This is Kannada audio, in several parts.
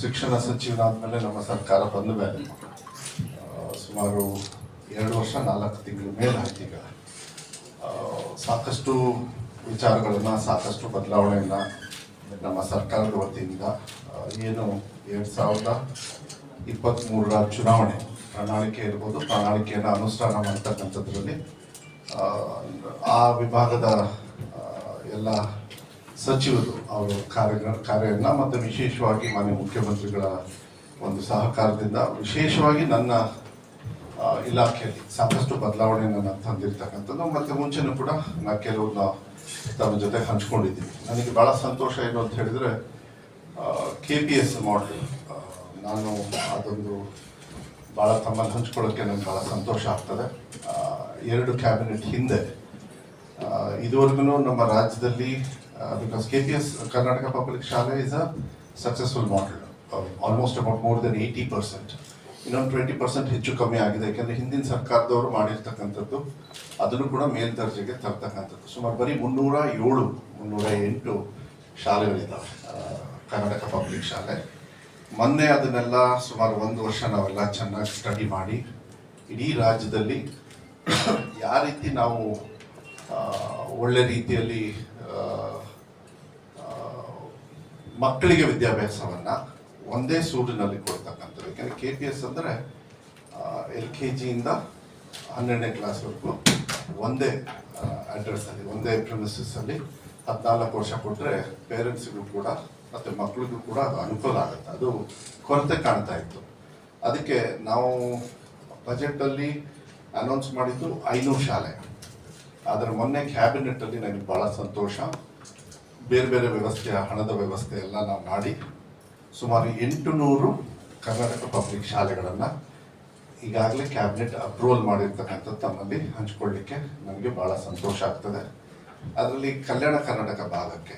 ಶಿಕ್ಷಣ ಸಚಿವನಾದ್ಮೇಲೆ ನಮ್ಮ ಸರ್ಕಾರ ಬಂದ ಮೇಲೆ ಸುಮಾರು ಎರಡು ವರ್ಷ ನಾಲ್ಕು ತಿಂಗಳ ಮೇಲೆ ಆಯ್ತು ಈಗ. ಆ, ಸಾಕಷ್ಟು ವಿಚಾರಗಳನ್ನು ಸಾಕಷ್ಟು ಬದಲಾವಣೆಯನ್ನು ನಮ್ಮ ಸರ್ಕಾರದ ವತಿಯಿಂದ ಏನು ಎರಡು ಸಾವಿರದ ಇಪ್ಪತ್ತ್ಮೂರರ ಚುನಾವಣೆ ಪ್ರಣಾಳಿಕೆ ಇರ್ಬೋದು ಪ್ರಣಾಳಿಕೆಯನ್ನು ಅನುಷ್ಠಾನ ಮಾಡ್ತಕ್ಕಂಥದ್ರಲ್ಲಿ ಆ, ವಿಭಾಗದ ಎಲ್ಲ ಸಚಿವರು ಅವರ ಕಾರ್ಯ ಕಾರ್ಯವನ್ನು ಮತ್ತು ವಿಶೇಷವಾಗಿ ಮಾನ್ಯ ಮುಖ್ಯಮಂತ್ರಿಗಳ ಒಂದು ಸಹಕಾರದಿಂದ ವಿಶೇಷವಾಗಿ ನನ್ನ ಇಲಾಖೆಯಲ್ಲಿ ಸಾಕಷ್ಟು ಬದಲಾವಣೆಯನ್ನು ನಾನು ತಂದಿರ್ತಕ್ಕಂಥದ್ದು ಮತ್ತು ಮುಂಚೆನೂ ಕೂಡ ನಾನು ಕೆಲವನ್ನ ತಮ್ಮ ಜೊತೆ ಹಂಚ್ಕೊಂಡಿದ್ದೀನಿ. ನನಗೆ ಭಾಳ ಸಂತೋಷ ಏನು ಅಂತ ಹೇಳಿದರೆ ಕೆ ಪಿ ಎಸ್ ಮಾಡಲ್ ನಾನು ಅದೊಂದು ಭಾಳ ತಮ್ಮಲ್ಲಿ ಹಂಚ್ಕೊಳ್ಳೋಕ್ಕೆ ನನಗೆ ಭಾಳ ಸಂತೋಷ ಆಗ್ತದೆ. ಎರಡು ಕ್ಯಾಬಿನೆಟ್ ಹಿಂದೆ ಇದುವರೆಗೂ ನಮ್ಮ ರಾಜ್ಯದಲ್ಲಿ ಬಿಕಾಸ್ KPS Karnataka Public ಶಾಲೆ is a successful model almost about more than eighty percent ಇನ್ನೊಂದು ಟ್ವೆಂಟಿ ಪರ್ಸೆಂಟ್ ಹೆಚ್ಚು ಕಮ್ಮಿ ಆಗಿದೆ. ಯಾಕೆಂದರೆ ಹಿಂದಿನ ಸರ್ಕಾರದವರು ಮಾಡಿರ್ತಕ್ಕಂಥದ್ದು, ಅದನ್ನು ಕೂಡ ಮೇಲ್ದರ್ಜೆಗೆ ತರ್ತಕ್ಕಂಥದ್ದು. ಸುಮಾರು ಬರೀ ಮುನ್ನೂರ ಏಳು, ಮುನ್ನೂರ ಎಂಟು ಶಾಲೆಗಳಿದ್ದಾವೆ ಕರ್ನಾಟಕ ಪಬ್ಲಿಕ್ ಶಾಲೆ. ಮೊನ್ನೆ ಅದನ್ನೆಲ್ಲ ಸುಮಾರು ಒಂದು ವರ್ಷ ನಾವೆಲ್ಲ ಚೆನ್ನಾಗಿ ಸ್ಟಡಿ ಮಾಡಿ, ಇಡೀ ರಾಜ್ಯದಲ್ಲಿ ಯಾವ ರೀತಿ ನಾವು ಒಳ್ಳೆ ರೀತಿಯಲ್ಲಿ ಆ, ಆ, ಮಕ್ಕಳಿಗೆ ವಿದ್ಯಾಭ್ಯಾಸವನ್ನು ಒಂದೇ ಸೂರಿನಲ್ಲಿ ಕೊಡ್ತಕ್ಕಂಥದ್ದು. ಯಾಕೆಂದರೆ ಕೆ ಪಿ ಎಸ್ ಅಂದರೆ ಎಲ್ ಕೆ ಜಿಯಿಂದ ಹನ್ನೆರಡನೇ ಕ್ಲಾಸ್ವರೆಗೂ ಒಂದೇ ಅಡ್ರೆಸ್ಸಲ್ಲಿ ಒಂದೇ ಪ್ರಿಮಿಸಸ್ಸಲ್ಲಿ ಹದಿನಾಲ್ಕು ವರ್ಷ ಕೊಟ್ಟರೆ ಪೇರೆಂಟ್ಸ್ಗೂ ಕೂಡ ಮತ್ತು ಮಕ್ಕಳಿಗೂ ಕೂಡ ಅದು ಅನುಕೂಲ ಆಗುತ್ತೆ. ಅದು ಕೊರತೆ ಕಾಣ್ತಾ ಇತ್ತು. ಅದಕ್ಕೆ ನಾವು ಬಜೆಟಲ್ಲಿ ಅನೌನ್ಸ್ ಮಾಡಿದ್ದು ಐನೂರು ಶಾಲೆ. ಆದರೆ ಮೊನ್ನೆ ಕ್ಯಾಬಿನೆಟ್ಟಲ್ಲಿ ನನಗೆ ಭಾಳ ಸಂತೋಷ. ಬೇರೆ ಬೇರೆ ವ್ಯವಸ್ಥೆ, ಹಣದ ವ್ಯವಸ್ಥೆ ಎಲ್ಲ ನಾವು ಮಾಡಿ ಸುಮಾರು ಎಂಟು ನೂರು ಕರ್ನಾಟಕ ಪಬ್ಲಿಕ್ ಶಾಲೆಗಳನ್ನು ಈಗಾಗಲೇ ಕ್ಯಾಬಿನೆಟ್ ಅಪ್ರೂವಲ್ ಮಾಡಿರ್ತಕ್ಕಂಥದ್ದು ತಮ್ಮಲ್ಲಿ ಹಂಚ್ಕೊಳ್ಳಿಕ್ಕೆ ನನಗೆ ಭಾಳ ಸಂತೋಷ ಆಗ್ತದೆ. ಅದರಲ್ಲಿ ಕಲ್ಯಾಣ ಕರ್ನಾಟಕ ಭಾಗಕ್ಕೆ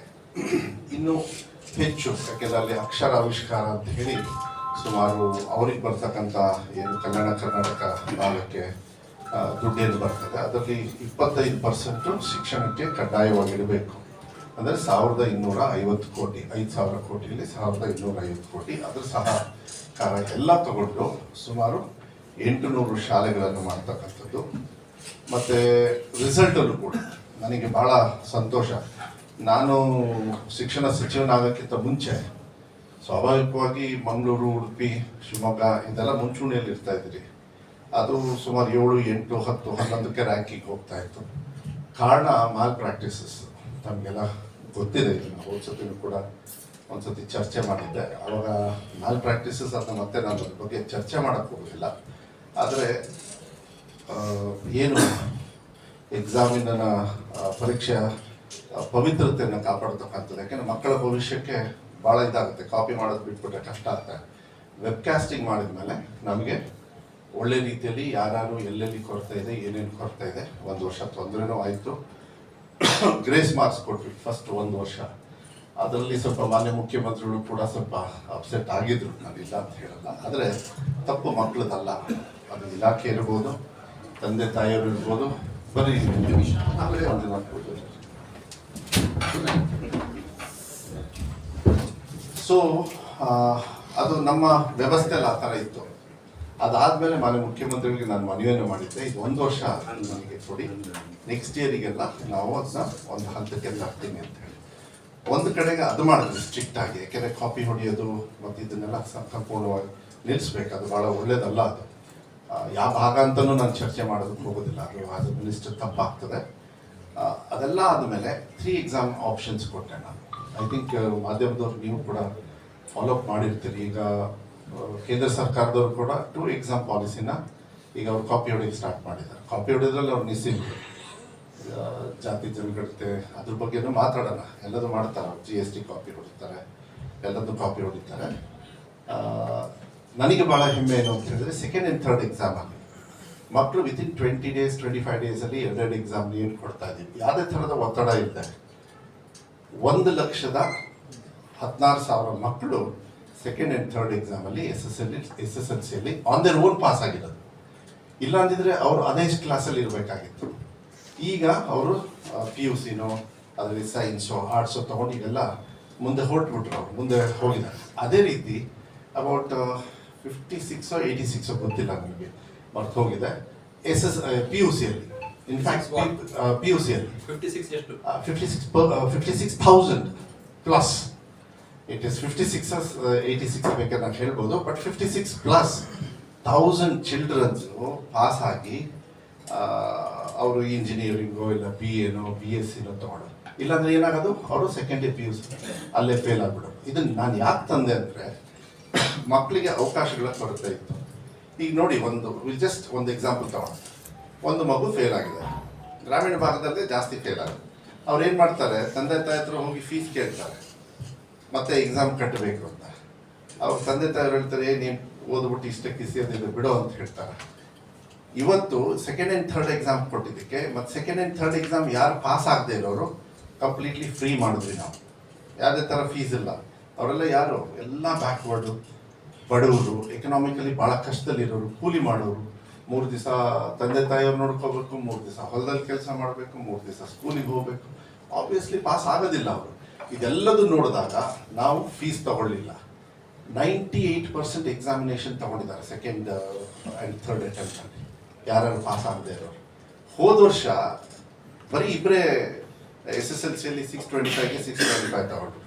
ಇನ್ನೂ ಹೆಚ್ಚು, ಯಾಕೆಂದರೆ ಅಲ್ಲಿ ಅಕ್ಷರ ಆವಿಷ್ಕಾರ ಅಂತ ಹೇಳಿ ಸುಮಾರು ಅವ್ರಿಗೆ ಬರ್ತಕ್ಕಂಥ ಏನು ಕಲ್ಯಾಣ ಕರ್ನಾಟಕ ಭಾಗಕ್ಕೆ ದುಡ್ಡೇನು ಬರ್ತದೆ. ಅದರಲ್ಲಿ ಇಪ್ಪತ್ತೈದು ಪರ್ಸೆಂಟು ಶಿಕ್ಷಣಕ್ಕೆ ಕಡ್ಡಾಯವಾಗಿ ಇಡಬೇಕು ಅಂದರೆ ಸಾವಿರದ ಇನ್ನೂರ ಐವತ್ತು ಕೋಟಿ, ಐದು ಸಾವಿರ ಕೋಟಿಯಲ್ಲಿ ಸಾವಿರದ ಇನ್ನೂರ ಐವತ್ತು ಕೋಟಿ. ಅದ್ರ ಸಹಕಾರ ಎಲ್ಲ ತಗೊಂಡು ಸುಮಾರು ಎಂಟು ನೂರು ಶಾಲೆಗಳನ್ನು ಮಾಡ್ತಕ್ಕಂಥದ್ದು. ಮತ್ತು ರಿಸಲ್ಟಲ್ಲೂ ಕೂಡ ನನಗೆ ಭಾಳ ಸಂತೋಷ. ನಾನು ಶಿಕ್ಷಣ ಸಚಿವನಾಗೋಕ್ಕಿಂತ ಮುಂಚೆ ಸ್ವಾಭಾವಿಕವಾಗಿ ಮಂಗಳೂರು, ಉಡುಪಿ, ಶಿವಮೊಗ್ಗ ಇದೆಲ್ಲ ಮುಂಚೂಣಿಯಲ್ಲಿ ಇರ್ತಾ ಇದ್ರಿ ಅದು ಸುಮಾರು ಏಳು, ಎಂಟು, ಹತ್ತು ಹನ್ನೊಂದಕ್ಕೆ ರ್ಯಾಂಕಿಂಗ್ ಹೋಗ್ತಾ ಇತ್ತು. ಕಾರಣ ಮಾಲ್ ಪ್ರಾಕ್ಟೀಸಸ್ ತಮಗೆಲ್ಲ ಗೊತ್ತಿದೆ ಇದು ನಾವು ಒಂದ್ಸತಿನೂ ಕೂಡ ಒಂದ್ಸತಿ ಚರ್ಚೆ ಮಾಡಿದ್ದೆ. ಅವಾಗ ಮ್ಯಾಲ್ ಪ್ರಾಕ್ಟೀಸಸ್ ಅಂತ ಮತ್ತೆ ನಾನು ಅದ್ರ ಬಗ್ಗೆ ಚರ್ಚೆ ಮಾಡೋಕ್ಕೆ ಹೋಗಲಿಲ್ಲ ಆದರೆ ಏನು ಎಕ್ಸಾಮಿನ ಪರೀಕ್ಷೆಯ ಪವಿತ್ರತೆಯನ್ನು ಕಾಪಾಡ್ತಕ್ಕಂಥದ್ದು. ಯಾಕೆಂದ್ರೆ ಮಕ್ಕಳ ಭವಿಷ್ಯಕ್ಕೆ ಭಾಳ ಇದಾಗುತ್ತೆ. ಕಾಪಿ ಮಾಡೋದು ಬಿಟ್ಬಿಟ್ರೆ ಕಷ್ಟ ವೆಬ್ ಕಾಸ್ಟಿಂಗ್ ಮಾಡಿದ್ಮೇಲೆ ನಮಗೆ ಒಳ್ಳೆ ರೀತಿಯಲ್ಲಿ ಯಾರು ಎಲ್ಲೆಲ್ಲಿ ಕೊರತೆ ಇದೆ, ಏನೇನು ಕೊರತೆ ಇದೆ, ಒಂದು ವರ್ಷ ತೊಂದರೆನೂ ಆಯಿತು. ಗ್ರೇಸ್ ಮಾರ್ಕ್ಸ್ ಕೊಟ್ವಿ ಫಸ್ಟ್ ಒಂದು ವರ್ಷ. ಅದರಲ್ಲಿ ಸ್ವಲ್ಪ ಮಾನ್ಯ ಮುಖ್ಯಮಂತ್ರಿಗಳು ಕೂಡ ಸ್ವಲ್ಪ ಅಪ್ಸೆಟ್ ಆಗಿದ್ರು ನಾನು ಇಲ್ಲ ಅಂತ ಹೇಳಲ್ಲ. ಆದರೆ ತಪ್ಪು ಮಕ್ಕಳದಲ್ಲ ಅದು ಇಲಾಖೆ ಇರ್ಬೋದು ತಂದೆ ತಾಯಿಯವರು ಇರ್ಬೋದು, ಬರೀ ಆಮೇಲೆ ಒಂದು ಮಾಡ್ಬೋದು ಸೊ ಅದು ನಮ್ಮ ವ್ಯವಸ್ಥೆ ಎಲ್ಲ ಆ ಥರ ಇತ್ತು. ಅದಾದಮೇಲೆ ಮಾನ್ಯ ಮುಖ್ಯಮಂತ್ರಿಗಳಿಗೆ ನಾನು ಮನವಿಯನ್ನು ಮಾಡಿದ್ದೆ. ಇದು ಒಂದು ವರ್ಷ ನನಗೆ ಕೊಡಿ. ನೆಕ್ಸ್ಟ್ ಇಯರಿಗೆಲ್ಲ ನಾವು ಅದನ್ನ ಒಂದು ಹಂತಕ್ಕೆ ಹಾಕ್ತೀನಿ ಅಂತ ಹೇಳಿ. ಒಂದು ಕಡೆಗೆ ಅದು ಮಾಡಿದ್ರು ಸ್ಟ್ರಿಕ್ಟ್ ಆಗಿ ಯಾಕೆಂದ್ರೆ ಕಾಪಿ ಹೊಡೆಯೋದು ಮತ್ತು ಇದನ್ನೆಲ್ಲ ಸಂಪೂರ್ಣವಾಗಿ ನಿಲ್ಲಿಸ್ಬೇಕು. ಅದು ಭಾಳ ಒಳ್ಳೇದಲ್ಲ ಅದು. ಯಾವ ಭಾಗ ಅಂತಲೂ ನಾನು ಚರ್ಚೆ ಮಾಡೋದಕ್ಕೆ ಹೋಗೋದಿಲ್ಲ. ಅದು ಅದು ಮಿನಿಸ್ಟರ್ ತಪ್ಪಾಗ್ತದೆ. ಅದೆಲ್ಲ ಆದಮೇಲೆ ತ್ರೀ ಎಕ್ಸಾಮ್ ಆಪ್ಷನ್ಸ್ ಕೊಟ್ಟೆ ನಾನು. ಐ ಥಿಂಕ್ ಮಾಧ್ಯಮದವ್ರು ನೀವು ಕೂಡ ಫಾಲೋ ಅಪ್ ಮಾಡಿರ್ತೀರಿ. ಈಗ ಕೇಂದ್ರ ಸರ್ಕಾರದವರು ಕೂಡ ಟೂ ಎಕ್ಸಾಮ್ ಪಾಲಿಸಿನ ಈಗ ಅವ್ರು ಕಾಪಿ ಹೊಡೆಯೋಕೆ ಸ್ಟಾರ್ಟ್ ಮಾಡಿದ್ದಾರೆ. ಕಾಪಿ ಹೊಡೆಯೋದ್ರಲ್ಲಿ ಅವ್ರು ನಿಸ್ಸಿಲ್ಲ ಆ, ಜಾತಿ ಜನಗಣತೆ ಅದ್ರ ಬಗ್ಗೆನೂ ಮಾತಾಡೋಣ ಎಲ್ಲದೂ ಮಾಡ್ತಾರೆ ಜಿ ಎಸ್ ಟಿ ಕಾಪಿ ಹೊಡಿತಾರೆ ಎಲ್ಲದೂ ಕಾಪಿ ಹೊಡಿತಾರೆ. ನನಗೆ ಭಾಳ ಹೆಮ್ಮೆ ಏನು ಅಂತ ಹೇಳಿದ್ರೆ ಸೆಕೆಂಡ್ ಆ್ಯಂಡ್ ಥರ್ಡ್ ಎಕ್ಸಾಮ್ ಆಗಿ ಮಕ್ಕಳು within twenty days twenty five ಡೇಸಲ್ಲಿ ಎರಡೆರಡು ಎಕ್ಸಾಮ್ ಏನು ಕೊಡ್ತಾ ಇದ್ದೀವಿ? ಯಾವುದೇ ಥರದ ಒತ್ತಡ ಇದ್ದಾರೆ ಒಂದು ಲಕ್ಷದ ಹದಿನಾರು ಸಾವಿರ ಮಕ್ಕಳು ಸೆಕೆಂಡ್ ಆ್ಯಂಡ್ ಥರ್ಡ್ ಎಕ್ಸಾಮಲ್ಲಿ S S L S S L ಸಿಯಲ್ಲಿ ಆನ್ ದೇರ್ ಓನ್ ಪಾಸ್ ಆಗಿರೋದು. ಇಲ್ಲ ಅಂದಿದ್ರೆ ಅವರು ಅದೇ ಕ್ಲಾಸಲ್ಲಿ ಇರಬೇಕಾಗಿತ್ತು. ಈಗ ಅವರು ಪಿ ಯು ಸಿನೋ ಅದರಲ್ಲಿ ಸೈನ್ಸೋ ಆರ್ಟ್ಸೋ ತೊಗೊಂಡು ಈಗೆಲ್ಲ ಮುಂದೆ ಹೊರಟ್ಬಿಟ್ರು ಅವರು ಮುಂದೆ ಹೋಗಿದ್ದಾರೆ. ಅದೇ ರೀತಿ ಅಬೌಟ್ ಫಿಫ್ಟಿ ಸಿಕ್ಸೋ ಏಯ್ಟಿ ಸಿಕ್ಸೋ ಗೊತ್ತಿಲ್ಲ ನನಗೆ ಮರ್ತು ಹೋಗಿದೆ. ಎಸ್ ಎಸ್ ಪಿ ಯು ಸಿಯಲ್ಲಿ ಇನ್ಫ್ಯಾಕ್ಟ್ ಪಿ ಯು ಸಿಯಲ್ಲಿ ಫಿಫ್ಟಿ ಸಿಕ್ಸ್ ಎಷ್ಟು? Fifty six fifty six thousand plus it is fifty six eighty six ಬೇಕಾದ್ರೆ ನಾನು ಹೇಳ್ಬೋದು. But fifty six plus thousand childrens pass ಆಗಿ ಅವರು ಇಂಜಿನಿಯರಿಂಗು ಇಲ್ಲ ಬಿ ಎನೋ ಬಿ ಎಸ್ ಸಿನೋ ತೊಗೊಳ್ಳೋದು ಇಲ್ಲಾಂದ್ರೆ ಏನಾಗೋದು? ಅವರು ಸೆಕೆಂಡ್ ಪಿ ಯು ಸಿ ಅಲ್ಲೇ ಫೇಲ್ ಆಗ್ಬಿಡೋದು. ಇದನ್ನು ನಾನು ಯಾಕೆ ತಂದೆ ಅಂದರೆ, ಮಕ್ಕಳಿಗೆ ಅವಕಾಶಗಳ ಕೊರತೆ ಇತ್ತು. ಈಗ ನೋಡಿ, ಒಂದು ಜಸ್ಟ್ ಒಂದು ಎಕ್ಸಾಂಪಲ್ ತಗೋಣ ಒಂದು ಮಗು ಫೇಲ್ ಆಗಿದೆ. ಗ್ರಾಮೀಣ ಭಾಗದಲ್ಲೇ ಜಾಸ್ತಿ ಫೇಲ್ ಆಗುತ್ತೆ ಅವ್ರು ಏನು ಮಾಡ್ತಾರೆ? ತಂದೆ ತಾಯಿ ಹತ್ರ ಹೋಗಿ ಫೀಸ್ ಕೇಳ್ತಾರೆ. ಮತ್ತೆ ಎಕ್ಸಾಮ್ ಕಟ್ಟಬೇಕು ಅಂತ. ಅವ್ರ ತಂದೆ ತಾಯಿ ಹೇಳ್ತಾರೆ "ಏ, ನೀನು ಓದ್ಬಿಟ್ಟು ಇಷ್ಟಕ್ಕೆ ಇಸಿಯೋದಿಲ್ಲ ಬಿಡೋ ಅಂತ ಹೇಳ್ತಾರೆ. ಇವತ್ತು ಸೆಕೆಂಡ್ ಆ್ಯಂಡ್ ಥರ್ಡ್ ಎಕ್ಸಾಮ್ ಕೊಟ್ಟಿದ್ದಕ್ಕೆ ಮತ್ತು ಸೆಕೆಂಡ್ ಆ್ಯಂಡ್ ಥರ್ಡ್ ಎಕ್ಸಾಮ್ ಯಾರು ಪಾಸ್ ಆಗದೆ ಇರೋರು ಕಂಪ್ಲೀಟ್ಲಿ ಫ್ರೀ ಮಾಡಿದ್ವಿ ನಾವು. ಯಾವುದೇ ಥರ ಫೀಸ್ ಇಲ್ಲ. ಅವರೆಲ್ಲ ಯಾರು? ಎಲ್ಲ ಬ್ಯಾಕ್ವರ್ಡು ಬಡವರು ಎಕನಾಮಿಕಲಿ ಭಾಳ ಕಷ್ಟದಲ್ಲಿರೋರು ಕೂಲಿ ಮಾಡೋರು. ಮೂರು ದಿವಸ ತಂದೆ ತಾಯಿಯವ್ರು ನೋಡ್ಕೋಬೇಕು ಮೂರು ದಿವಸ ಹೊಲದಲ್ಲಿ ಕೆಲಸ ಮಾಡಬೇಕು ಮೂರು ದಿವಸ ಸ್ಕೂಲಿಗೆ ಹೋಗಬೇಕು. ಆಬ್ವಿಯಸ್ಲಿ ಪಾಸ್ ಆಗೋದಿಲ್ಲ ಅವರು. ಇದೆಲ್ಲದು ನೋಡಿದಾಗ ನಾವು ಫೀಸ್ ತಗೊಳ್ಳಿಲ್ಲ. ನೈಂಟಿ ಏಯ್ಟ್ ಪರ್ಸೆಂಟ್ ಎಕ್ಸಾಮಿನೇಷನ್ ತಗೊಂಡಿದ್ದಾರೆ ಸೆಕೆಂಡ್ ಆ್ಯಂಡ್ ಥರ್ಡ್ ಅಟೆಂಪ್ಟಲ್ಲಿ ಯಾರ್ಯಾರು ಪಾಸ್ ಆಗದೆ ಇರೋರು. ಹೋದ ವರ್ಷ ಬರೀ ಇಬ್ಬರೇ ಎಸ್ ಎಸ್ ಎಲ್ ಸಿಯಲ್ಲಿ ಸಿಕ್ಸ್ ಟ್ವೆಂಟಿ ಫೈವ್ಗೆ ಸಿಕ್ಸ್ ಟ್ವೆಂಟಿ ಫೈವ್ ತಗೊಂಡ್ರು.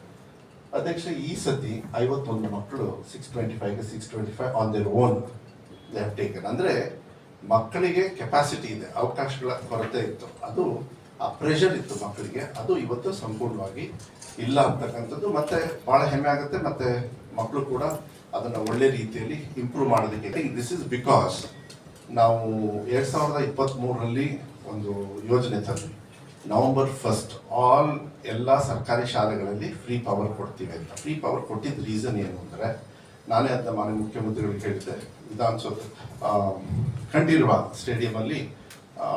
ಅಧ್ಯಕ್ಷ, ಈ ಸತಿ ಐವತ್ತೊಂದು ಮಕ್ಕಳು six twenty ಫೈವ್ಗೆ six twenty five on their own taken ಅಂದರೆ ಮಕ್ಕಳಿಗೆ ಕೆಪಾಸಿಟಿ ಇದೆ, ಅವಕಾಶಗಳ ಕೊರತೆ ಇತ್ತು. ಅದು ಆ ಪ್ರೆಷರ್ ಇತ್ತು ಮಕ್ಕಳಿಗೆ. ಅದು ಇವತ್ತು ಸಂಪೂರ್ಣವಾಗಿ ಇಲ್ಲ ಅಂತಕ್ಕಂಥದ್ದು. ಮತ್ತೆ ಭಾಳ ಹೆಮ್ಮೆ ಆಗುತ್ತೆ. ಮತ್ತೆ ಮಕ್ಕಳು ಕೂಡ ಅದನ್ನು ಒಳ್ಳೆ ರೀತಿಯಲ್ಲಿ ಇಂಪ್ರೂವ್ ಮಾಡೋದಕ್ಕೆ ದಿಸ್ ಇಸ್ ಬಿಕಾಸ್ ನಾವು ಎರಡು ಸಾವಿರದ ಇಪ್ಪತ್ತ್ಮೂರರಲ್ಲಿ ಒಂದು ಯೋಜನೆ ತಂದ್ವಿ. ನವೆಂಬರ್ ಫಸ್ಟ್ ಆಲ್ ಎಲ್ಲ ಸರ್ಕಾರಿ ಶಾಲೆಗಳಲ್ಲಿ ಫ್ರೀ ಪವರ್ ಕೊಡ್ತೀವಿ ಅಂತ. ಫ್ರೀ ಪವರ್ ಕೊಟ್ಟಿದ್ದ ರೀಸನ್ ಏನು ಅಂದರೆ, ನಾನೇ ಅಂತ ಮಾನ್ಯ ಮುಖ್ಯಮಂತ್ರಿಗಳಿಗೆ ಹೇಳಿದ್ದೆ ವಿಧಾನಸೌಧ ಕಂಡಿರುವ ಸ್ಟೇಡಿಯಮಲ್ಲಿ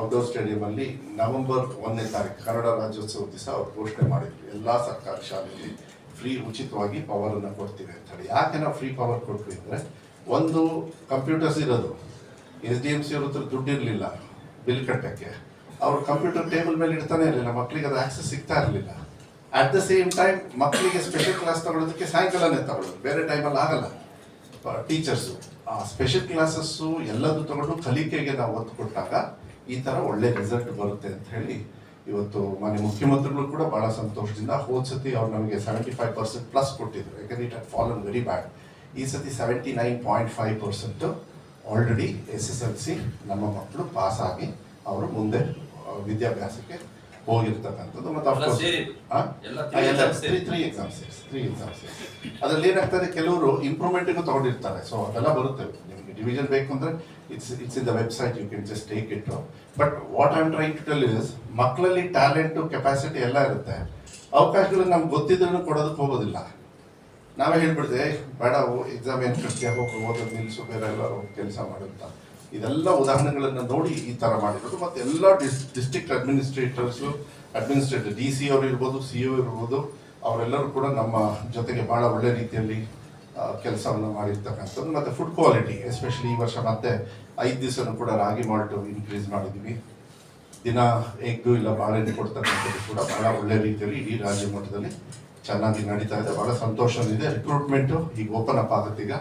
ಔಟ್ಡೋರ್ ಸ್ಟೇಡಿಯಮಲ್ಲಿ ನವೆಂಬರ್ ಒಂದನೇ ತಾರೀಕು ಕನ್ನಡ ರಾಜ್ಯೋತ್ಸವ ದಿವಸ ಅವ್ರು ಘೋಷಣೆ ಮಾಡಿದ್ರು. ಎಲ್ಲ ಸರ್ಕಾರಿ ಶಾಲೆಯಲ್ಲಿ ಫ್ರೀ ಉಚಿತವಾಗಿ ಪವರನ್ನು ಕೊಡ್ತೀವಿ ಅಂತ ಹೇಳಿ. ಯಾಕೆ ನಾವು ಫ್ರೀ ಪವರ್ ಕೊಟ್ವಿ ಅಂದರೆ ಒಂದು ಕಂಪ್ಯೂಟರ್ಸ್ ಇರೋದು ಎಸ್ ಡಿ ಎಂ ಸಿ ಅವ್ರ ಹತ್ರ ದುಡ್ಡು ಬಿಲ್ ಕಟ್ಟಕ್ಕೆ. ಅವ್ರ ಕಂಪ್ಯೂಟರ್ ಟೇಬಲ್ ಮೇಲೆ ಇಡ್ತಾನೆ ಇರಲಿಲ್ಲ ಮಕ್ಕಳಿಗೆ ಅದು ಆಕ್ಸೆಸ್ ಸಿಗ್ತಾ ಇರಲಿಲ್ಲ. ಅಟ್ ದ ಸೇಮ್ ಟೈಮ್ ಮಕ್ಕಳಿಗೆ ಸ್ಪೆಷಲ್ ಕ್ಲಾಸ್ ತಗೊಳ್ಳೋದಕ್ಕೆ ಸಾಯಂಕಾಲನೇ ತಗೊಳ್ಳೋದು, ಬೇರೆ ಟೈಮಲ್ಲಿ ಆಗಲ್ಲ. ಟೀಚರ್ಸು ಆ ಸ್ಪೆಷಲ್ ಕ್ಲಾಸಸ್ಸು ಎಲ್ಲದೂ ತಗೊಂಡು ಕಲಿಕೆಗೆ ನಾವು ಒತ್ತು ಕೊಟ್ಟಾಗ ಈ ಥರ ಒಳ್ಳೆ ರಿಸಲ್ಟ್ ಬರುತ್ತೆ ಅಂತ ಹೇಳಿ ಇವತ್ತು ಮಾನ್ಯ ಮುಖ್ಯಮಂತ್ರಿಗಳು ಕೂಡ ಬಹಳ ಸಂತೋಷದಿಂದ ಹೋದ ಸತಿ ಅವ್ರು ನಮಗೆ ಸೆವೆಂಟಿ ಫೈವ್ ಪರ್ಸೆಂಟ್ ಪ್ಲಸ್ ಕೊಟ್ಟಿದ್ರು. ಯಾಕಂದ್ರೆ it had fallen very bad ಈ ಸತಿ seventy nine point five percent already S S L C ನಮ್ಮ ಮಕ್ಕಳು ಪಾಸ್ ಆಗಿ ಅವರು ಮುಂದೆ ವಿದ್ಯಾಭ್ಯಾಸಕ್ಕೆ ಹೋಗಿರ್ತಕ್ಕಂಥದ್ದು. ಮತ್ತೆ three? Three exams three exams ಅದರಲ್ಲಿ ಏನಾಗ್ತದೆ ಕೆಲವರು ಇಂಪ್ರೂವ್ಮೆಂಟಿಗೂ ತಗೊಂಡಿರ್ತಾರೆ. ಸೊ ಅದೆಲ್ಲ ಬರುತ್ತೆ. ಡಿವಿಷನ್ ಬೇಕು ಅಂದ್ರೆ it's it's in the website you can just take it but what I am trying to tell is ಮಕ್ಕಳಲ್ಲಿ ಟ್ಯಾಲೆಂಟು ಕೆಪಾಸಿಟಿ ಎಲ್ಲ ಇರುತ್ತೆ ಅವಕಾಶಗಳು ನಮ್ಗೆ ಗೊತ್ತಿದ್ರೂ ಕೊಡೋದಕ್ಕೆ ಹೋಗೋದಿಲ್ಲ ನಾವೇ ಹೇಳ್ಬಿಡ್ದೆ ಬೇಡ ಎಕ್ಸಾಮ್ ಏನು ಕಟ್ತೀಯ ಹೋಗಿ ಓದೋದು ನಿಲ್ಲಿಸು ಬೇರೆ ಎಲ್ಲರೂ ಕೆಲಸ ಮಾಡುತ್ತ ಇದೆಲ್ಲ ಉದಾಹರಣೆಗಳನ್ನು ನೋಡಿ ಈ ಥರ ಮಾಡಿರೋದು ಮತ್ತು ಎಲ್ಲ dis district administrators administrator D C ಅವರು ಇರ್ಬೋದು ಸಿ ಒ ಇರ್ಬೋದು ಅವರೆಲ್ಲರೂ ಕೂಡ ನಮ್ಮ ಜೊತೆಗೆ ಭಾಳ ಒಳ್ಳೆ ರೀತಿಯಲ್ಲಿ ಕೆಲಸವನ್ನು ಮಾಡಿರ್ತಕ್ಕಂಥದ್ದು. ಮತ್ತು ಫುಡ್ ಕ್ವಾಲಿಟಿ ಎಸ್ಪೆಷಲಿ ಈ ವರ್ಷ ಮತ್ತೆ ಐದು ದಿವಸನೂ ಕೂಡ ರಾಗಿ ಮಾಲ್ಟು ಇನ್ಕ್ರೀಸ್ ಮಾಡಿದ್ವಿ. ದಿನ ಎಗ್ಗು ಇಲ್ಲ ಬಾಳೆಹಣ್ಣು ಕೊಡ್ತಕ್ಕಂಥದ್ದು ಕೂಡ ಬಹಳ ಒಳ್ಳೆ ರೀತಿಯಲ್ಲಿ ಇಡೀ ರಾಜ್ಯ ಮಟ್ಟದಲ್ಲಿ ಚೆನ್ನಾಗಿ ನಡೀತಾ ಇದೆ. ಬಹಳ ಸಂತೋಷವಿದೆ. ರಿಕ್ರೂಟ್ಮೆಂಟು ಈಗ ಓಪನ್ ಅಪ್ ಆಗುತ್ತೆ ಈಗ.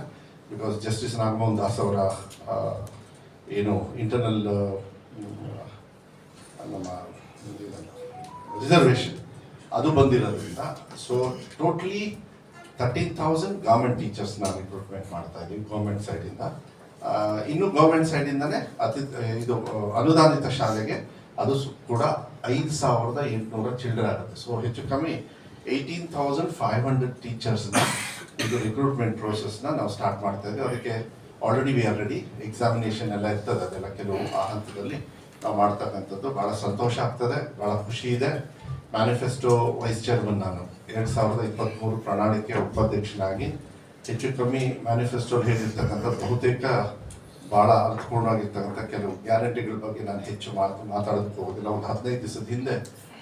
ಬಿಕಾಸ್ ಜಸ್ಟಿಸ್ ನಾಗಮೋಹನ್ ದಾಸ್ ಅವರ ಏನು ಇಂಟರ್ನಲ್ ನಮ್ಮ ರಿಸರ್ವೇಷನ್ ಅದು ಬಂದಿರೋದ್ರಿಂದ. So totally thirteen thousand government ಟೀಚರ್ಸ್ನ recruitment ಮಾಡ್ತಾ ಇದ್ದೀವಿ ಗೌರ್ಮೆಂಟ್ ಸೈಡಿಂದ ಇನ್ನು ಗೌರ್ಮೆಂಟ್ ಸೈಡಿಂದನೇ ಅತಿ, ಇದು, ಅನುದಾನಿತ ಶಾಲೆಗೆ ಅದು ಕೂಡ ಐದು ಸಾವಿರದ ಎಂಟುನೂರ ಚಿಲ್ಡ್ರನ್ ಆಗುತ್ತೆ. ಸೊ ಹೆಚ್ಚು ಕಮ್ಮಿ ಏಯ್ಟೀನ್ ತೌಸಂಡ್ ಫೈವ್ ಹಂಡ್ರೆಡ್ ಟೀಚರ್ಸ್ನ ಇದು ರಿಕ್ರೂಟ್ಮೆಂಟ್ ಪ್ರೋಸೆಸ್ನ ನಾವು ಸ್ಟಾರ್ಟ್ ಮಾಡ್ತಾ ಇದ್ದೀವಿ. ಅದಕ್ಕೆ already we are ready examination ಎಲ್ಲ ಇರ್ತದೆ ಅದೆಲ್ಲ ಕೆಲವು ಆ ಹಂತದಲ್ಲಿ. ನಾವು ಮಾಡ್ತಕ್ಕಂಥದ್ದು. ಭಾಳ ಸಂತೋಷ ಆಗ್ತದೆ. ಭಾಳ ಖುಷಿ ಇದೆ. ಮ್ಯಾನಿಫೆಸ್ಟೋ ವೈಸ್ ಚೇರ್ಮನ್ ನಾನು. ಎರಡು ಸಾವಿರದ ಇಪ್ಪತ್ತ್ಮೂರು ಪ್ರಣಾಳಿಕೆ ಉಪಾಧ್ಯಕ್ಷನಾಗಿ ಹೆಚ್ಚು ಕಮ್ಮಿ ಮ್ಯಾನಿಫೆಸ್ಟೋ ಹೇಳಿರ್ತಕ್ಕಂಥ ಬಹುತೇಕ ಭಾಳ ಅರ್ಥಪೂರ್ಣವಾಗಿರ್ತಕ್ಕಂಥ ಕೆಲವು ಗ್ಯಾರಂಟಿಗಳ ಬಗ್ಗೆ ನಾನು ಹೆಚ್ಚು ಮಾತು, ಮಾತಾಡೋದಕ್ಕೆ ಹೋಗೋದಿಲ್ಲ. ಒಂದು ಹದಿನೈದು ದಿವಸದ ಹಿಂದೆ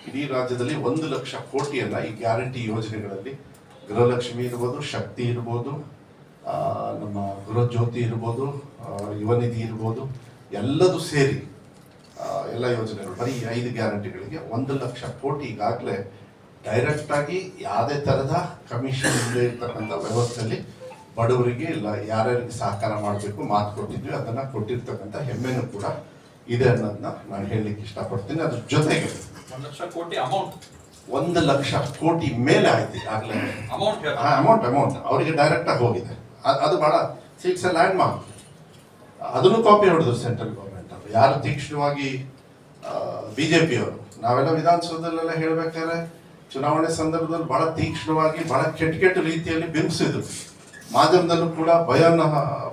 ಇಡೀ ರಾಜ್ಯದಲ್ಲಿ ಒಂದು ಲಕ್ಷ ಕೋಟಿಯನ್ನ ಈ ಗ್ಯಾರಂಟಿ ಯೋಜನೆಗಳಲ್ಲಿ ಗೃಹಲಕ್ಷ್ಮಿ ಇರ್ಬೋದು, ಶಕ್ತಿ ಇರ್ಬೋದು ನಮ್ಮ ಗೃಹಜ್ಯೋತಿ ಇರ್ಬೋದು ಯುವನಿಧಿ ಇರ್ಬೋದು, ಎಲ್ಲದೂ ಸೇರಿ ಎಲ್ಲ ಯೋಜನೆಗಳು ಬರೀ ಐದು ಗ್ಯಾರಂಟಿಗಳಿಗೆ ಒಂದು ಲಕ್ಷ ಕೋಟಿ ಈಗಾಗಲೇ ಡೈರೆಕ್ಟ್ ಆಗಿ ಯಾವುದೇ ಥರದ ಕಮಿಷನ್ ಇಲ್ಲದೆ ಇರ್ತಕ್ಕಂಥ ವ್ಯವಸ್ಥೆಯಲ್ಲಿ ಬಡವರಿಗೆ ಇಲ್ಲ ಯಾರ್ಯಾರಿಗೆ ಸಹಕಾರ ಮಾಡಬೇಕು ಮಾತು ಕೊಟ್ಟಿದ್ವಿ ಅದನ್ನ ಕೊಟ್ಟಿರ್ತಕ್ಕಂಥ ಹೆಮ್ಮೆನೂ ಕೂಡ ಇದೆ ಅನ್ನೋದನ್ನ ನಾನು ಹೇಳಲಿಕ್ಕೆ ಇಷ್ಟಪಡ್ತೀನಿ. ಅದ್ರ ಜೊತೆಗೆ ಒಂದು ಲಕ್ಷ ಕೋಟಿ ಅಮೌಂಟ್ ಒಂದು ಲಕ್ಷ ಕೋಟಿ ಮೇಲೆ ಆಯ್ತು ಈಗಾಗಲೇ. ಅಮೌಂಟ್ ಅಮೌಂಟ್ ಅಮೌಂಟ್ ಅವರಿಗೆ ಡೈರೆಕ್ಟ್ ಆಗಿ ಹೋಗಿದೆ. ಅದ್- ಬಹಳ ಸಿಕ್ಸ್ ಲ್ಯಾಂಡ್ ಮಾರ್ಕ್ ಅದನ್ನು ಕಾಪಿ ಹೊಡೆದ್ರು ಸೆಂಟ್ರಲ್ ಗೌರ್ಮೆಂಟ್ ಅವರು. ಯಾರು ತೀಕ್ಷ್ಣವಾಗಿ ಬಿಜೆಪಿ ಪಿಯವರು ನಾವೆಲ್ಲ ವಿಧಾನಸೌಧದಲ್ಲೆಲ್ಲ ಹೇಳ್ಬೇಕಾದ್ರೆ ಚುನಾವಣೆ ಸಂದರ್ಭದಲ್ಲಿ ಬಹಳ ತೀಕ್ಷ್ಣವಾಗಿ, ಬಹಳ ಕೆಟ್ಟ ಕೆಟ್ಟ ರೀತಿಯಲ್ಲಿ ಬಿಂಬಿಸಿದ್ರು. ಮಾಧ್ಯಮದಲ್ಲೂ ಕೂಡ ಭಯನ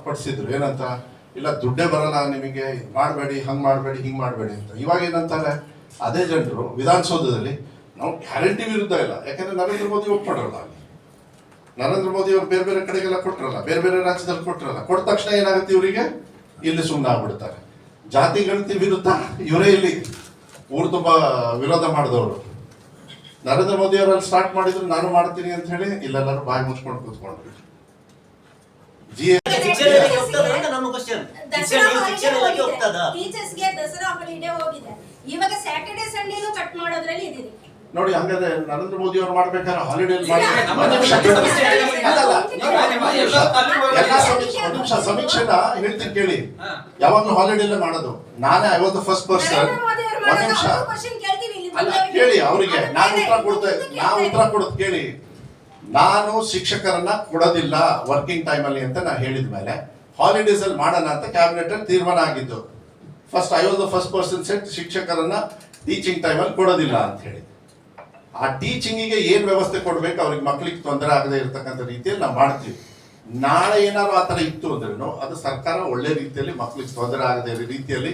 ಪಡಿಸಿದ್ರು. ಏನಂತ? ಇಲ್ಲ, ದುಡ್ಡೇ ಬರಲ್ಲ, ನಿಮಗೆ ಇದು ಮಾಡಬೇಡಿ, ಹಂಗೆ ಮಾಡಬೇಡಿ, ಹಿಂಗೆ ಮಾಡಬೇಡಿ ಅಂತ. ಇವಾಗ ಏನಂತಾರೆ? ಅದೇ ಜನರು ವಿಧಾನಸೌಧದಲ್ಲಿ ನಾವು ಗ್ಯಾರಂಟಿ ವಿರುದ್ಧ ಇಲ್ಲ. ಯಾಕಂದ್ರೆ ನರೇಂದ್ರ ಮೋದಿ ಒಪ್ಪಡಲ್ಲ ನರೇಂದ್ರ ಮೋದಿ ಅವರು ಬೇರೆ ಬೇರೆ ಕಡೆಗೆಲ್ಲ ಕೊಟ್ಟರಲ್ಲ ಬೇರೆ ಬೇರೆ ರಾಜ್ಯದಲ್ಲಿ ಕೊಟ್ಟರಲ್ಲ ಕೊಟ್ಟ ತಕ್ಷಣ ಏನಾಗುತ್ತೆ ಇವರಿಗೆ? ಇಲ್ಲಿ ಸುಮ್ಮನೆ ಆಗ್ಬಿಡ್ತಾರೆ. ಜಾತಿ ಗಣತಿ ವಿರುದ್ಧ ಇವರೇ ಇಲ್ಲಿ ಊರು ತುಂಬಾ ವಿರೋಧ ಮಾಡಿದವರು. ನರೇಂದ್ರ ಮೋದಿ ಅವರಲ್ಲಿ ಸ್ಟಾರ್ಟ್ ಮಾಡಿದ್ರು ನಾನು ಮಾಡ್ತೀನಿ ಅಂತ ಹೇಳಿ ಇಲ್ಲೆಲ್ಲರೂ ಬಾಯಿ ಮುಚ್ಕೊಂಡು ಕೂತ್ಕೊಂಡ್ರು. ಜಿ ಟೀಚರ್ಸ್ಗೆ ದಸರಾ ಹಾಲಿಡೇ ಹೋಗಿದೆ. ಇವಾಗ ಸ್ಯಾಟರ್ಡೆ ಸಂಡೇನು ಕಟ್ ಮಾಡೋದ್ರಲ್ಲಿ ಇದೀರಿ ನೋಡಿ ಹಂಗಾದ್ರೆ ನರೇಂದ್ರ ಮೋದಿ ಅವರು ಮಾಡ್ಬೇಕಾದ್ರೆ ಹಾಲಿಡೇ ನಿಮಿಷ ಸಮೀಕ್ಷೆನ ಹೇಳ್ತೀನಿ ಕೇಳಿ ಯಾವಾಗ್ಲೂ ಹಾಲಿಡೇ ಮಾಡೋದು ನಾನೇ ಐವತ್ತು ಫಸ್ಟ್ ಪರ್ಸನ್ ಒಂದ್ ನಿಮಿಷ ಕೇಳಿ ಅವರಿಗೆ ನಾನು ಉತ್ತರ ಕೊಡ್ತೇನೆ ನಾವು ಉತ್ತರ. ಕೊಡೋದು ಕೇಳಿ ನಾನು ಶಿಕ್ಷಕರನ್ನ ಕೊಡೋದಿಲ್ಲ ವರ್ಕಿಂಗ್ ಟೈಮ್ ಅಲ್ಲಿ ಅಂತ ನಾನು ಹೇಳಿದ ಮೇಲೆ ಹಾಲಿಡೇಸ್ ಅಲ್ಲಿ ಮಾಡೋಣ ಅಂತ ಕ್ಯಾಬಿನೆಟ್ ಅಲ್ಲಿ ತೀರ್ಮಾನ ಆಗಿದ್ದು first I was the first person set ಶಿಕ್ಷಕರನ್ನ teaching time ಅಲ್ಲಿ ಕೊಡೋದಿಲ್ಲ ಅಂತ ಹೇಳಿ ಆ ಟೀಚಿಂಗಿಗೆ ಏನು ವ್ಯವಸ್ಥೆ ಕೊಡ್ಬೇಕು ಅವ್ರಿಗೆ ಮಕ್ಳಿಗೆ ತೊಂದರೆ ಆಗದೆ ಇರತಕ್ಕಂಥ ರೀತಿಯಲ್ಲಿ ನಾವು ಮಾಡ್ತೀವಿ. ನಾಳೆ ಏನಾದ್ರು ಆ ಥರ ಇತ್ತು ಅಂದ್ರೂ ಅದು ಸರ್ಕಾರ ಒಳ್ಳೆ ರೀತಿಯಲ್ಲಿ ಮಕ್ಳಿಗೆ ತೊಂದರೆ ಆಗದೆ ಇರೋ ರೀತಿಯಲ್ಲಿ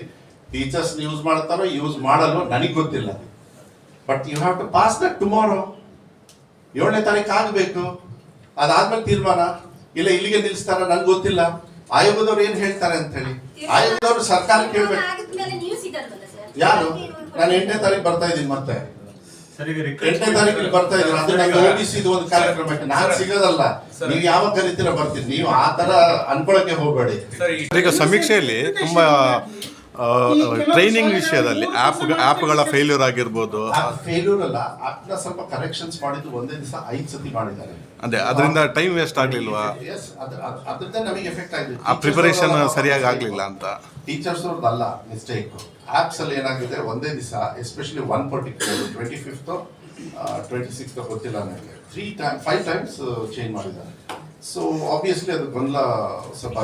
ಟೀಚರ್ಸ್ ಯೂಸ್ ಮಾಡ್ತಾರೋ ಯೂಸ್ ಮಾಡಲ್ವೋ ನನಗೆ ಗೊತ್ತಿಲ್ಲ but you have to pass that tomorrow ಏಳನೇ ತಾರೀಕು ಆಗಬೇಕು. ಅದಾದ್ಮೇಲೆ ತೀರ್ಮಾನ. ಇಲ್ಲ ಇಲ್ಲಿಗೆ ನಿಲ್ಲಿಸ್ತಾರ ನನ್ಗೆ ಗೊತ್ತಿಲ್ಲ. ಆಯೋಗದವ್ರು ಏನ್ ಹೇಳ್ತಾರೆ ಅಂತ ಹೇಳಿ. ಆಯೋಗದವ್ರು ಸರ್ಕಾರ ಕೇಳ್ಬೇಕು. ಯಾರು? ನಾನು ಎಂಟನೇ ತಾರೀಕು ಬರ್ತಾ ಇದ್ದೀನಿ ಮತ್ತೆ. ಎಂಟನೇ ತಾರೀಕಿಗೆ ಬರ್ತಾ ಇದ್ದೀನಿ ಅದು ನಂಗೆ ಓಬಿಸಿದ ಒಂದು ಕಾರ್ಯಕ್ರಮಕ್ಕೆ ನಾನು ಸಿಗೋದಲ್ಲ. ನೀವು ಯಾವ ಕರಿತೀರ ಬರ್ತೀನಿ. ನೀವು ಆ ತರ ಅನ್ಕೊಳಕ್ಕೆ ಹೋಗ್ಬೇಡಿ. ಈಗ ಸಮೀಕ್ಷೆಯಲ್ಲಿ ತುಂಬಾ ಟ್ರೈನಿಂಗ್ ವಿಷಯದಲ್ಲಿ ಆಪ್ ಆಪ್ಗಳ ಫೇಲ್ಯೂರ್ ಆಗಿರ್ಬೋದು. ಫೇಲ್ಯೂರ್ ಅಲ್ಲ ಅದನ್ನ ಸ್ವಲ್ಪ ಕರೆಕ್ಷನ್ಸ್ ಮಾಡಿದ್ದು ಒಂದೇ ದಿವಸ ಐದು ಸತಿ ಮಾಡಿದ್ದಾರೆ. ಅದೇ ಅದರಿಂದ ಟೈಮ್ ವೇಸ್ಟ್ ಆಗ್ಲಿಲ್ವಾ? ಎಸ್ ಅದ್ರಿಂದ ನಮಗೆ ಎಫೆಕ್ಟ್ ಆಗಿದೆ ಆ ಪ್ರಿಪರೇಷನ್ ಸರಿಯಾಗಿ ಆಗ್ಲಿಲ್ಲ ಅಂತ. ಟೀಚರ್ಸ್ ಅವ್ರದ್ದಲ್ಲ ಮಿಸ್ಟೇಕ್ ಆಪ್ಸ್ ಅಲ್ಲಿ ಏನಾಗಿದೆ ಒಂದೇ ದಿವಸ especially one particular twenty fifth twenty sixth ಗೊತ್ತಿಲ್ಲ ನನಗೆ. Three time five times change ಮಾಡಿದ್ದಾರೆ. ಸೊ ಆಬ್ವಿಯಸ್ಲಿ ಅದು ಗೊಂದಲ ಸ್ವಲ್ಪ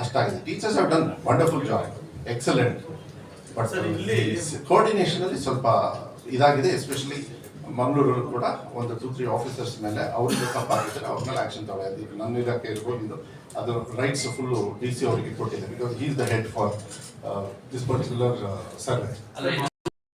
ಕಷ್ಟ ಆಗಿದೆ. Teachers have done wonderful job excellent but coordination ಅಲ್ಲಿ ಸ್ವಲ್ಪ ಇದಾಗಿದೆ. ಎಸ್ಪೆಷಲಿ ಮಂಗಳೂರಲ್ಲಿ ಕೂಡ ಒಂದು ಟೂ ತ್ರೀ ಆಫೀಸರ್ಸ್ ಮೇಲೆ ಅವ್ರಿಗೆ ತಪ್ಪಾಗಿದ್ದಾರೆ ಅವ್ರ ಮೇಲೆ ಆಕ್ಷನ್ ತಗೊಳ್ಳೋದು ನನ್ನ ಇಲಾಖೆ ಇರ್ಬೋದು. ಅದು ರೈಟ್ಸ್ ಫುಲ್ಲು ಡಿ ಸಿ ಅವರಿಗೆ ಕೊಟ್ಟಿದ್ದಾರೆ. Because is the head for this particular survey ಅಲ್ಲ